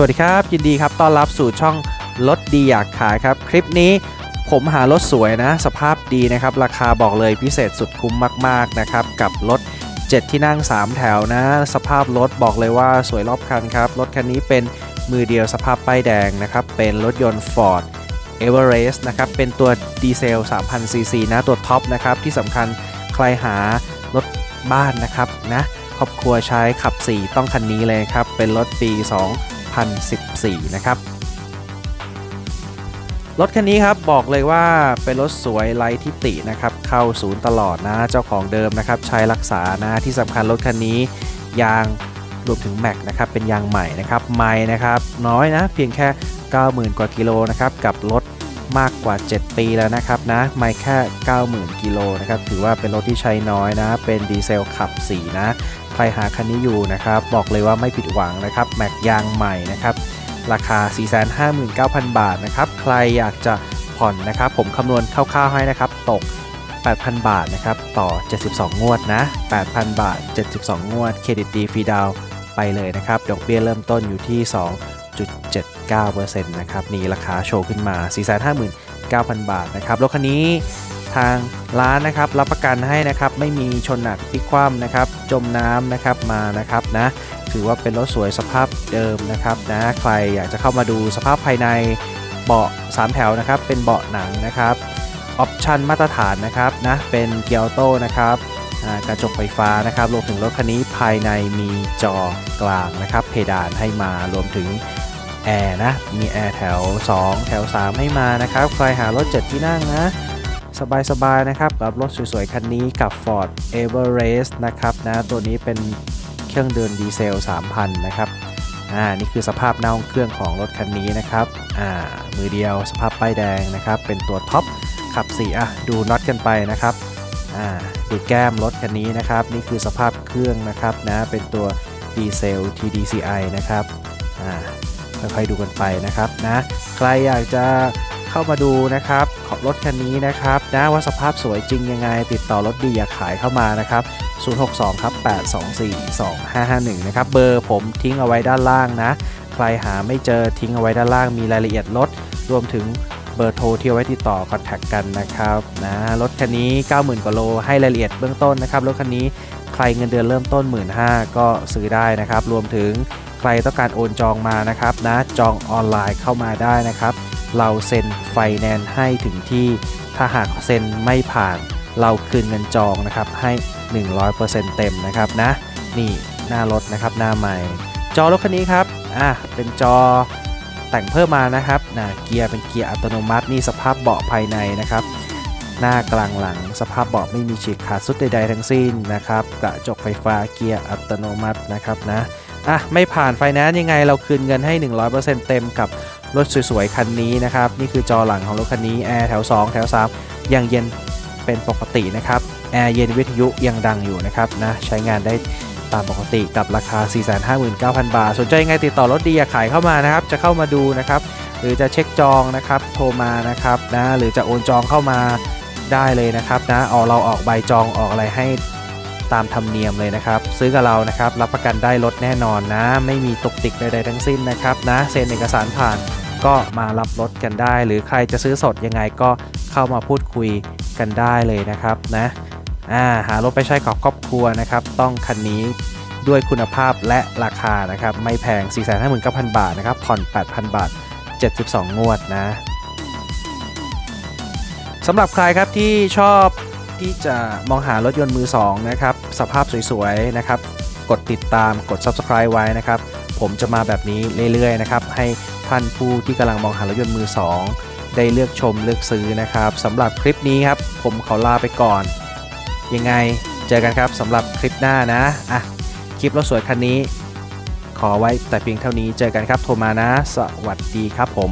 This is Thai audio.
วัสดีครับ ยินดีครับต้อนรับสู่ช่องรถดีอยากขายครับ คลิปนี้ผมหารถสวยนะ สภาพดีนะครับ ราคาบอกเลยพิเศษสุดคุ้มมาก ๆ นะครับ กับรถ 7 ที่นั่ง 3 แถวนะ สภาพรถบอกเลยว่าสวยรอบคันครับ รถคันนี้เป็นมือเดียวสภาพป้ายแดงนะครับ เป็นรถยนต์ Ford Everest นะครับ เป็นตัวดีเซล 3,000ซีซีนะ ตัวท็อปนะครับ ที่สำคัญใครหารถบ้านนะครับนะครอบครัวใช้ขับ 4 ต้องคันนี้เลยครับ เป็นรถปี 2014 นะครับ รถคันนี้ครับบอกเลยว่าเป็นรถสวยไร้ทิตินะครับ เข้าศูนย์ตลอดนะ เจ้าของเดิมนะครับ ใช้รักษานะ ที่สำคัญรถคันนี้ยางรวมถึงแม็กนะครับ เป็นยางใหม่นะครับไม่นะครับ น้อยนะ เพียงแค่ 90,000 กว่ากิโลนะครับ กับรถมากกว่า 7 ปีแล้วนะครับนะไม่แค่ 90,000 กิโลนะครับ ถือว่าเป็นรถที่ใช้น้อยนะ เป็นดีเซลขับ 4 นะ รหาคันนี้อยู่นะครับ บอกเลยว่าไม่ผิดหวังนะครับ แม็กยางใหม่นะครับ ราคา 459,000 บาทนะครับ ใครอยากจะผ่อนนะครับ ผมคำนวณคร่าวๆให้นะครับ ตก 8,000 บาทนะครับ ต่อ 72 งวดนะ 8,000 บาท 72 งวด เครดิตดีฟรีดาวไปเลยนะครับ ดอกเบี้ยเริ่มต้นอยู่ที่ 2.79%นะครับ นี่ราคาโชว์ขึ้นมา 459,000 บาทนะครับ รถคันนี้ ทางร้านนะครับรับประกันให้นะครับไม่มีชนหนักพลิกคว่ำนะครับจมน้ำนะครับมานะครับนะถือว่าเป็นรถสวยสภาพเดิมนะครับนะใครอยากจะเข้ามาดูสภาพภายในเบาะ 3 แถวนะครับเป็นเบาะหนังนะครับออปชันมาตรฐานนะครับนะเป็นเกียร์โต้นะครับกระจกไฟฟ้านะครับรวมถึงรถคันนี้ภายในมีจอกลางนะครับ เพดานให้มารวมถึงแอร์นะมีแอร์แถว 2 แถว 3 ให้มานะครับใครหารถ 7 ที่นั่งนะ สบายๆนะครับกับรถสวยๆ คันนี้กับ Ford Everest นะครับนะตัวนี้เป็นเครื่องเดินดีเซล 3,000 นะครับอ่านี่คือสภาพหน้าห้องเครื่องของรถคันนี้นะครับอ่ามือเดียวสภาพป้ายแดงนะครับ เป็นตัวท็อปขับ4อะดูน็อตกันไปนะครับอ่าดูแก้มรถคันนี้นะครับ นี่คือสภาพเครื่องนะครับนะเป็นตัวดีเซล TDCI นะครับอ่าค่อยๆดูกันไปนะครับนะใครอยากจะ เข้ามาดูนะครับของรถคันนี้นะครับนะว่าสภาพสวยจริงยังไง ติดต่อรถดีอยากขายเข้ามานะครับ 062ครับ824 2551 นะครับ เบอร์ผมทิ้งเอาไว้ด้านล่างนะ ใครหาไม่เจอทิ้งเอาไว้ด้านล่างมีรายละเอียดรถรวมถึงเบอร์โทรที่เอาไว้ติดต่อคอนแทคกันนะครับนะรถคันนี้ 90,000กว่าโลให้รายละเอียดเบื้องต้นนะครับรถคันนี้ใครเงินเดือนเริ่มต้น 15,000ก็ซื้อได้นะครับ รวมถึงใครต้องการโอนจองมานะครับนะจองออนไลน์เข้ามาได้นะครับ เราเซ็นไฟแนนซ์ให้ถึงที่ ถ้าหากเซ็นไม่ผ่าน เราคืนเงินจองนะครับให้ 100%เต็มนะครับนะนี่หน้ารถนะครับหน้าใหม่ จอรถคันนี้ครับอะเป็นจอแต่งเพิ่มมานะครับนะเกียร์เป็นเกียร์อัตโนมัตินี่สภาพเบาะภายในนะครับ หน้ากลางหลังสภาพเบาะไม่มีฉีกขาดสุดใดๆทั้งสิ้นนะครับกระจกไฟฟ้าเกียร์อัตโนมัตินะครับนะอะไม่ผ่านไฟแนนซ์ยังไงเราคืนเงินให้ 100%เต็มกับ รถสวยๆคันนี้นะครับ นี่คือจอหลังของรถคันนี้แอร์แถว 2 แถว3ยังเย็นเป็นปกตินะครับแอร์เย็นวิทยุยังดังอยู่นะครับนะใช้งานได้ตามปกติกับราคา 459,000 บาท สนใจยังไงติดต่อรถดีอยากขายเข้ามานะครับ จะเข้ามาดูนะครับ หรือจะเช็คจองนะครับ โทรมานะครับนะหรือจะโอนจองเข้ามาได้เลยนะครับนะเอาเราออกใบจองออกอะไรให้ ตามธรรมเนียมเลยนะครับ ซื้อกับเรานะครับ รับประกันได้รถแน่นอนนะ ไม่มีตกติกใดๆทั้งสิ้นนะครับนะเซ็นเอกสารผ่านก็มารับรถกันได้ หรือใครจะซื้อสดยังไงก็เข้ามาพูดคุยกันได้เลยนะครับนะอ่าหารถไปใช้กับครอบครัวนะครับ ต้องคันนี้ด้วยคุณภาพและราคานะครับ ไม่แพง 459,000 บาทนะครับ ผ่อน 8,000 บาท 72 งวดนะสำหรับใครครับที่ชอบ ที่จะมองหารถยนต์มือ 2 นะครับ สภาพสวยๆ นะครับ กดติดตามกด subscribe ไว้นะครับ ผมจะมาแบบนี้เรื่อยๆ นะครับ ให้ท่านผู้ที่กำลังมองหารถยนต์มือ 2 ได้เลือกชมเลือกซื้อนะครับสำหรับคลิปนี้ครับ ผมขอลาไปก่อน ยังไงเจอกันครับสำหรับคลิปหน้านะอะคลิปรถสวยคันนี้ ขอไว้แต่เพียงเท่านี้เจอกันครับโทรมานะ สวัสดีครับผม